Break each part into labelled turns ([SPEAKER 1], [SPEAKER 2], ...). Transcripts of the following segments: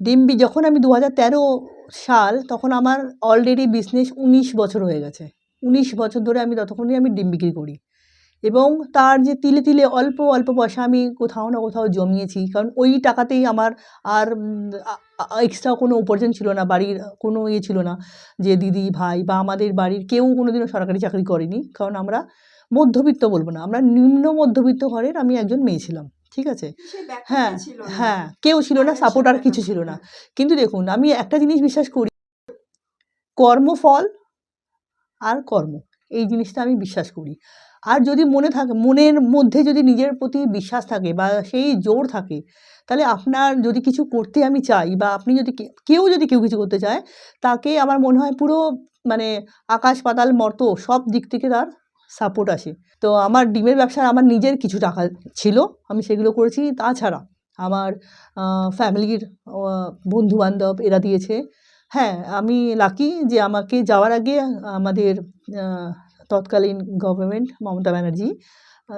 [SPEAKER 1] ডিম্বি যখন আমি দু হাজার তেরো সাল, তখন আমার অলরেডি বিজনেস উনিশ বছর হয়ে গেছে। উনিশ বছর ধরে আমি ততক্ষণই আমি ডিম বিক্রি করি। এবং তার যে তিলে তিলে অল্প অল্প পয়সা আমি কোথাও না কোথাও জমিয়েছি, কারণ ওই টাকাতেই আমার আর এক্সট্রা কোনো উপার্জন ছিল না, বাড়ির কোনো ইয়ে ছিল না যে দিদি, ভাই বা আমাদের বাড়ির কেউ কোনো দিনও সরকারি চাকরি করেনি। কারণ আমরা মধ্যবিত্ত বলব না, আমরা নিম্ন মধ্যবিত্ত ঘরের আমি একজন মেয়ে ছিলাম। ঠিক আছে? হ্যাঁ হ্যাঁ কেউ ছিল না সাপোর্ট আর কিছু ছিল না। কিন্তু দেখুন আমি একটা জিনিস বিশ্বাস করি কর্মফল আর কর্ম এই জিনিসটা আমি বিশ্বাস করি। আর যদি মনে থাকে মনের মধ্যে যদি নিজের প্রতি বিশ্বাস থাকে বা সেই জোর থাকে তাহলে আপনার যদি কিছু করতে আমি চাই বা আপনি যদি কেউ যদি কেউ কিছু করতে চায় তাকে আমার মনে হয় পুরো মানে আকাশ পাতাল মর্ত সব দিক থেকে তার সাপোর্ট আসে। তো আমার ডিমের ব্যবসায় আমার নিজের কিছু টাকা ছিল, আমি সেগুলো করেছি। তাছাড়া আমার ফ্যামিলির বন্ধু বান্ধব এরা দিয়েছে। হ্যাঁ আমি লাকি যে আমাকে যাওয়ার আগে আমাদের তৎকালীন government Mamata Banerjee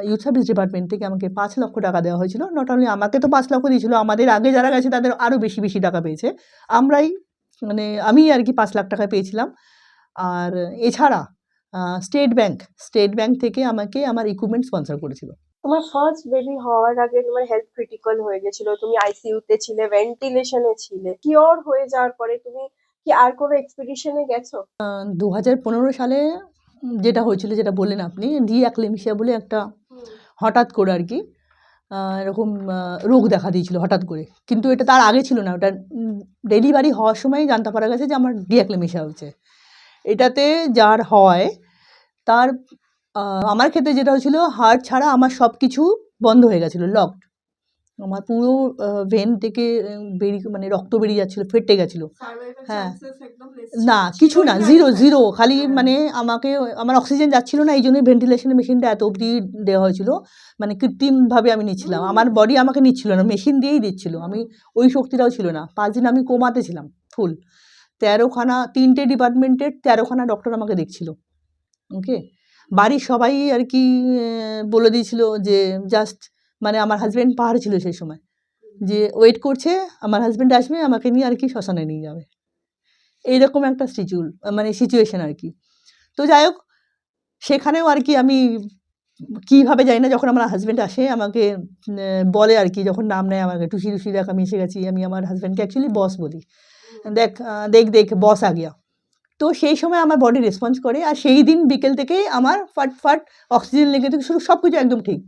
[SPEAKER 1] youth service department থেকে আমাকে পাঁচ লক্ষ টাকা দেওয়া হয়েছিল। নট অনলি আমাকে তো পাঁচ লক্ষ দিয়েছিল, আমাদের আগে যারা গেছে তাদের আরও বেশি বেশি টাকা পেয়েছে। আমরাই মানে আমি আর কি পাঁচ লাখ টাকা পেয়েছিলাম। আর এছাড়া স্টেট ব্যাংক স্টেট ব্যাংক থেকে আমাকে আমার ইকুইপমেন্ট স্পন্সর করেছিল।
[SPEAKER 2] তোমার ফার্স্ট বেবি হওয়ার আগে তোমার হেলথ ক্রিটিক্যাল হয়ে গেছিল তুমি আইসিইউ তে ছিলে ভেন্টিলেশনে ছিলে কিওর হয়ে যাওয়ার পরে তুমি কি আর কোনো এক্সপিডিশনে গেছো?
[SPEAKER 1] দু হাজার পনেরো সালে যেটা হয়েছিল যেটা বললেন আপনি ডি অ্যাক্লেমিশিয়া বলে একটা হঠাৎ করে আর কি এরকম রোগ দেখা দিয়েছিল হঠাৎ করে। কিন্তু এটা তার আগে ছিল না ওটা ডেলিভারি হওয়ার সময় জানতে পারা গেছে যে আমার ডিয়াক্লেমিশিয়া হয়েছে। এটাতে যার হয় তার আমার ক্ষেত্রে যেটা হয়েছিল হার্ট ছাড়া আমার সব কিছু বন্ধ হয়ে গেছিল লকড আমার পুরো ভেন থেকে বেরিয়ে মানে রক্ত বেরিয়ে যাচ্ছিল ফেটে গেছিল। হ্যাঁ। না কিছু না জিরো জিরো খালি
[SPEAKER 2] হ্যাঁ।
[SPEAKER 1] মানে আমাকে আমার অক্সিজেন যাচ্ছিল না এই জন্যই ভেন্টিলেশনের মেশিনটা এত অবধি দেওয়া হয়েছিল। মানে কৃত্রিমভাবে আমি নিচ্ছিলাম। আমার বডি আমাকে নিচ্ছিল না মেশিন দিয়েই দিচ্ছিল। আমি ওই শক্তিটাও ছিল না। পাঁচ দিন আমি কোমাতে ছিলাম ফুল তেরোখানা, তিনটে ডিপার্টমেন্টের তেরোখানা ডক্টর আমাকে দেখছিল ওকে বাড়ির সবাই আর কি বলে দিয়েছিল যে জাস্ট মানে আমার হাজব্যান্ড পাহাড়ে ছিল সেই সময়, যে ওয়েট করছে, আমার হাজব্যান্ড আসবে, আমাকে নিয়ে আর কি শ্মশানে নিয়ে যাবে। এইরকম একটা সিচুল মানে সিচুয়েশন আর কি। তো যাই হোক, সেখানেও আর কি আমি কীভাবে যাই না, যখন আমার হাজব্যান্ড আসে, আমাকে বলে আর কি, যখন নাম নেয়, আমাকে টুসি টুসি দেখ আমি এসে গেছি, আমি আমার হাজব্যান্ডকে অ্যাকচুয়ালি বস বলি। দেখ দেখ দেখ বস আ গিয়া। তো সেই সময় আমার বডি রেসপন্স করে আর সেই দিন বিকেল থেকেই আমার ফাট ফাট অক্সিজেন লেগে থেকে শুরু সব কিছু একদম ঠিক।